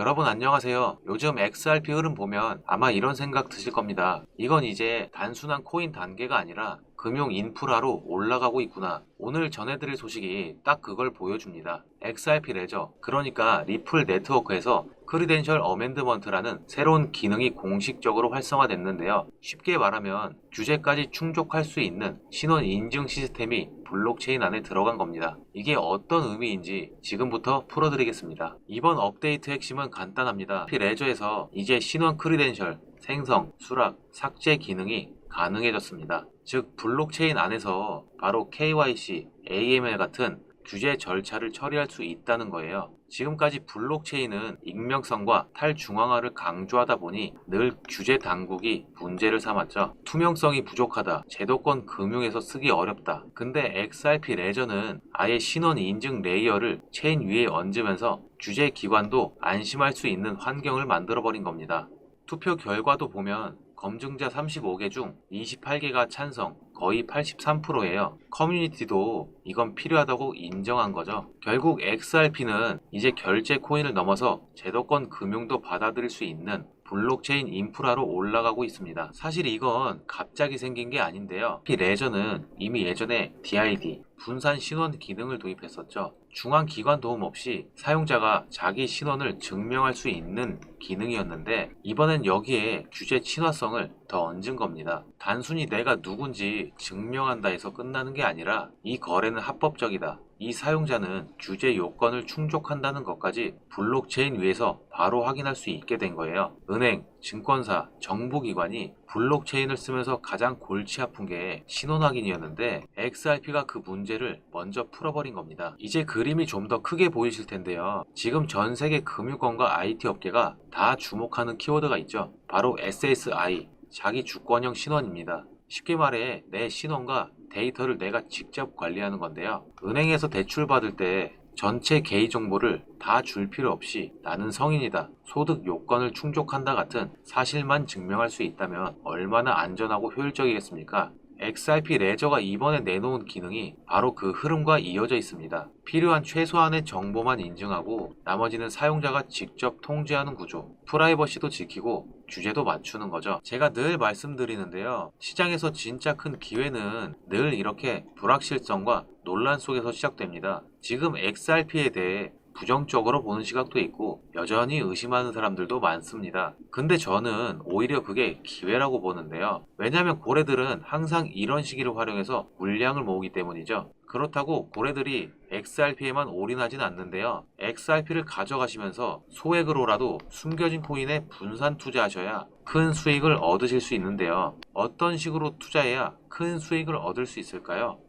여러분 안녕하세요. 요즘 XRP 흐름 보면 아마 이런 생각 드실 겁니다. 이건 이제 단순한 코인 단계가 아니라 금융 인프라로 올라가고 있구나. 오늘 전해드릴 소식이 딱 그걸 보여줍니다. XRP 레저, 그러니까 리플 네트워크에서 크리덴셜 어멘드먼트라는 새로운 기능이 공식적으로 활성화됐는데요. 쉽게 말하면 규제까지 충족할 수 있는 신원 인증 시스템이 블록체인 안에 들어간 겁니다. 이게 어떤 의미인지 지금부터 풀어드리겠습니다. 이번 업데이트 핵심은 간단합니다. 레저에서 이제 신원 크리덴셜, 생성, 수락, 삭제 기능이 가능해졌습니다. 즉 블록체인 안에서 바로 KYC, AML 같은 규제 절차를 처리할 수 있다는 거예요. 지금까지 블록체인은 익명성과 탈중앙화를 강조하다 보니 늘 규제 당국이 문제를 삼았죠. 투명성이 부족하다, 제도권 금융에서 쓰기 어렵다. 근데 XRP 레저는 아예 신원 인증 레이어를 체인 위에 얹으면서 규제 기관도 안심할 수 있는 환경을 만들어 버린 겁니다. 투표 결과도 보면 검증자 35개 중 28개가 찬성, 거의 83%예요. 커뮤니티도 이건 필요하다고 인정한 거죠. 결국 XRP는 이제 결제 코인을 넘어서 제도권 금융도 받아들일 수 있는 블록체인 인프라로 올라가고 있습니다. 사실 이건 갑자기 생긴 게 아닌데요. 이 레저는 이미 예전에 DID, 분산 신원 기능을 도입했었죠. 중앙 기관 도움 없이 사용자가 자기 신원을 증명할 수 있는 기능이었는데 이번엔 여기에 규제 친화성을 더 얹은 겁니다. 단순히 내가 누군지 증명한다 해서 끝나는 게 아니라 이 거래는 합법적이다. 이 사용자는 규제 요건을 충족한다는 것까지 블록체인 위에서 바로 확인할 수 있게 된 거예요. 은행, 증권사, 정부기관이 블록체인을 쓰면서 가장 골치 아픈 게 신원 확인이었는데 XRP가 그 문제를 먼저 풀어버린 겁니다. 이제 그림이 좀 더 크게 보이실 텐데요. 지금 전 세계 금융권과 IT 업계가 다 주목하는 키워드가 있죠. 바로 SSI, 자기 주권형 신원입니다. 쉽게 말해 내 신원과 데이터를 내가 직접 관리하는 건데요. 은행에서 대출 받을 때 전체 개인 정보를 다 줄 필요 없이 나는 성인이다, 소득 요건을 충족한다 같은 사실만 증명할 수 있다면 얼마나 안전하고 효율적이겠습니까? XRP 레저가 이번에 내놓은 기능이 바로 그 흐름과 이어져 있습니다. 필요한 최소한의 정보만 인증하고 나머지는 사용자가 직접 통제하는 구조. 프라이버시도 지키고 규제도 맞추는 거죠. 제가 늘 말씀드리는데요. 시장에서 진짜 큰 기회는 늘 이렇게 불확실성과 논란 속에서 시작됩니다. 지금 XRP에 대해 부정적으로 보는 시각도 있고 여전히 의심하는 사람들도 많습니다. 근데 저는 오히려 그게 기회라고 보는데요. 왜냐하면 고래들은 항상 이런 시기를 활용해서 물량을 모으기 때문이죠. 그렇다고 고래들이 XRP에만 올인하진 않는데요. XRP를 가져가시면서 소액으로라도 숨겨진 코인에 분산 투자하셔야 큰 수익을 얻으실 수 있는데요. 어떤 식으로 투자해야 큰 수익을 얻을 수 있을까요?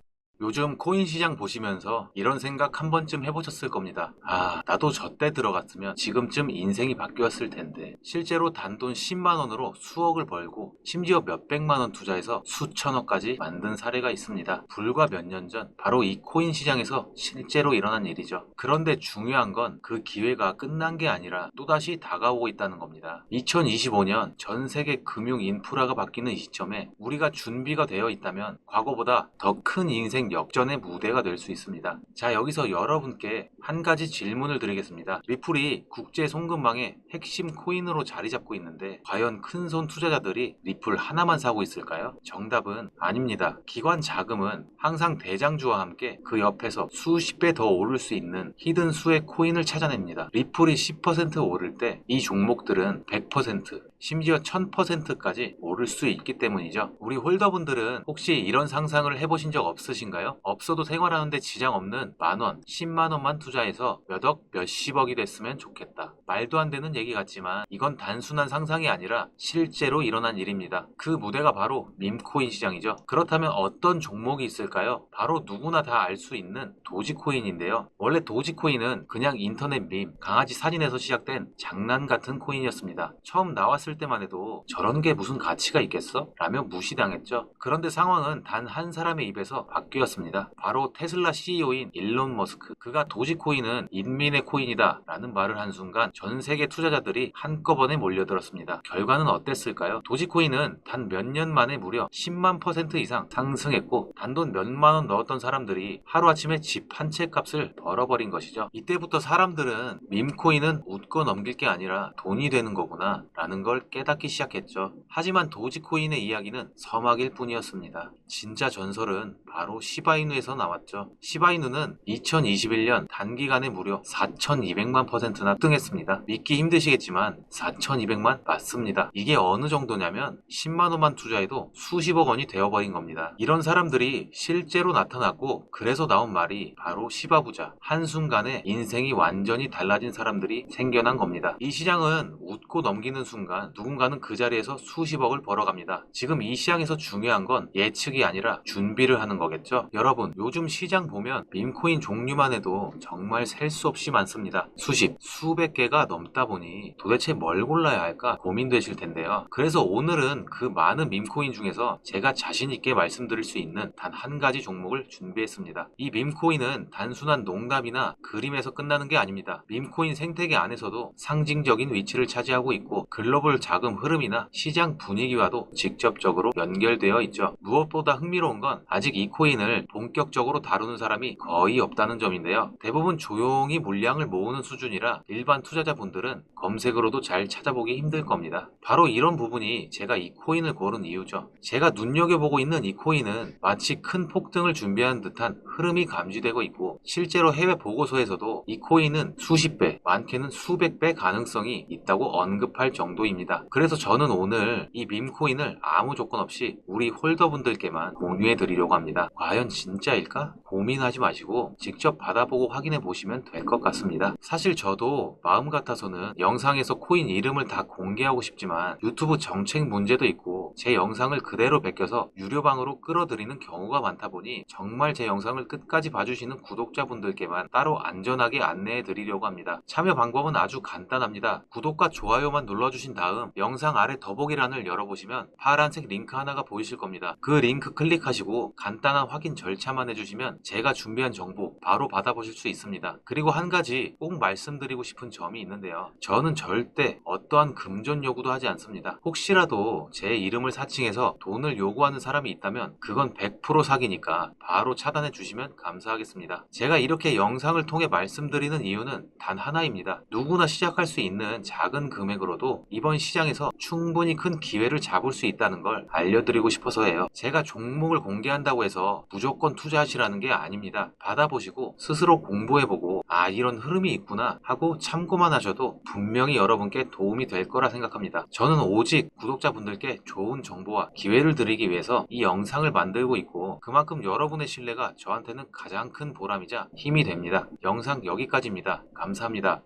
요즘 코인 시장 보시면서 이런 생각 한 번쯤 해보셨을 겁니다. 아, 나도 저때 들어갔으면 지금쯤 인생이 바뀌었을 텐데. 실제로 단돈 10만원으로 수억을 벌고 심지어 몇백만원 투자해서 수천억까지 만든 사례가 있습니다. 불과 몇 년 전 바로 이 코인 시장에서 실제로 일어난 일이죠. 그런데 중요한 건 그 기회가 끝난 게 아니라 또다시 다가오고 있다는 겁니다. 2025년 전 세계 금융 인프라가 바뀌는 이 시점에 우리가 준비가 되어 있다면 과거보다 더 큰 인생 역전의 무대가 될 수 있습니다. 자, 여기서 여러분께 한 가지 질문을 드리겠습니다. 리플이 국제 송금망의 핵심 코인으로 자리 잡고 있는데 과연 큰손 투자자들이 리플 하나만 사고 있을까요? 정답은 아닙니다. 기관 자금은 항상 대장주와 함께 그 옆에서 수십 배 더 오를 수 있는 히든 수의 코인을 찾아냅니다. 리플이 10% 오를 때 이 종목들은 100% 심지어 1000%까지 오를 수 있기 때문이죠. 우리 홀더분들은 혹시 이런 상상을 해보신 적 없으신가요? 없어도 생활하는데 지장 없는 만원, 10만원만 투자해서 몇억, 몇십억이 됐으면 좋겠다. 말도 안 되는 얘기 같지만 이건 단순한 상상이 아니라 실제로 일어난 일입니다. 그 무대가 바로 밈코인 시장이죠. 그렇다면 어떤 종목이 있을까요? 바로 누구나 다 알 수 있는 도지코인인데요. 원래 도지코인은 그냥 인터넷 밈, 강아지 사진에서 시작된 장난 같은 코인이었습니다. 처음 나왔을 때만 해도 저런 게 무슨 가치가 있겠어? 라며 무시당했죠. 그런데 상황은 단 한 사람의 입에서 바뀌었습니다. 바로 테슬라 CEO인 일론 머스크. 그가 도지코인은 인민의 코인이다 라는 말을 한 순간 전 세계 투자자들이 한꺼번에 몰려들었습니다. 결과는 어땠을까요? 도지코인은 단 몇 년 만에 무려 10만 퍼센트 이상 상승했고 단돈 몇만 원 넣었던 사람들이 하루아침에 집 한 채 값을 벌어버린 것이죠. 이때부터 사람들은 밈코인은 웃고 넘길 게 아니라 돈이 되는 거구나 라는 걸 깨닫기 시작했죠. 하지만 도지코인의 이야기는 서막일 뿐이었습니다. 진짜 전설은 바로 시바이누에서 나왔죠. 시바이누는 2021년 단기간에 무려 4,200만 퍼센트나 등했습니다. 믿기 힘드시겠지만 4,200만 맞습니다. 이게 어느 정도냐면 10만 원만 투자해도 수십억 원이 되어버린 겁니다. 이런 사람들이 실제로 나타났고 그래서 나온 말이 바로 시바부자. 한순간에 인생이 완전히 달라진 사람들이 생겨난 겁니다. 이 시장은 웃고 넘기는 순간 누군가는 그 자리에서 수십억을 벌어갑니다. 지금 이 시장에서 중요한 건 예측이 아니라 준비를 하는 거겠죠. 여러분 요즘 시장 보면 밈코인 종류만 해도 정말 셀 수 없이 많습니다. 수십, 수백 개가 넘다 보니 도대체 뭘 골라야 할까 고민되실 텐데요. 그래서 오늘은 그 많은 밈코인 중에서 제가 자신 있게 말씀드릴 수 있는 단 한 가지 종목을 준비했습니다. 이 밈코인은 단순한 농담이나 그림에서 끝나는 게 아닙니다. 밈코인 생태계 안에서도 상징적인 위치를 차지하고 있고 글로벌 자금 흐름이나 시장 분위기와도 직접적으로 연결되어 있죠. 무엇보다 흥미로운 건 아직 이 코인을 본격적으로 다루는 사람이 거의 없다는 점인데요. 대부분 조용히 물량을 모으는 수준이라 일반 투자자분들은 검색으로도 잘 찾아보기 힘들 겁니다. 바로 이런 부분이 제가 이 코인을 고른 이유죠. 제가 눈여겨보고 있는 이 코인은 마치 큰 폭등을 준비하는 듯한 흐름이 감지되고 있고 실제로 해외 보고서에서도 이 코인은 수십 배, 많게는 수백 배 가능성이 있다고 언급할 정도입니다. 그래서 저는 오늘 이 밈코인을 아무 조건 없이 우리 홀더분들께만 공유해 드리려고 합니다. 과연 진짜일까? 고민하지 마시고 직접 받아보고 확인해 보시면 될 것 같습니다. 사실 저도 마음 같아서는 영상에서 코인 이름을 다 공개하고 싶지만 유튜브 정책 문제도 있고 제 영상을 그대로 베껴서 유료방으로 끌어들이는 경우가 많다 보니 정말 제 영상을 끝까지 봐주시는 구독자분들께만 따로 안전하게 안내해 드리려고 합니다. 참여 방법은 아주 간단합니다. 구독과 좋아요만 눌러주신 다음 영상 아래 더보기란을 열어보시면 파란색 링크 하나가 보이실 겁니다. 그 링크 클릭하시고 간단 한 확인 절차만 해주시면 제가 준비한 정보 바로 받아보실 수 있습니다. 그리고 한 가지 꼭 말씀드리고 싶은 점이 있는데요. 저는 절대 어떠한 금전 요구도 하지 않습니다. 혹시라도 제 이름을 사칭해서 돈을 요구하는 사람이 있다면 그건 100% 사기니까 바로 차단해 주시면 감사하겠습니다. 제가 이렇게 영상을 통해 말씀드리는 이유는 단 하나입니다. 누구나 시작할 수 있는 작은 금액으로도 이번 시장에서 충분히 큰 기회를 잡을 수 있다는 걸 알려드리고 싶어서예요. 제가 종목을 공개한다고 해서 무조건 투자하시라는 게 아닙니다. 받아보시고 스스로 공부해보고 아 이런 흐름이 있구나 하고 참고만 하셔도 분명히 여러분께 도움이 될 거라 생각합니다. 저는 오직 구독자분들께 좋은 정보와 기회를 드리기 위해서 이 영상을 만들고 있고 그만큼 여러분의 신뢰가 저한테는 가장 큰 보람이자 힘이 됩니다. 영상 여기까지입니다. 감사합니다.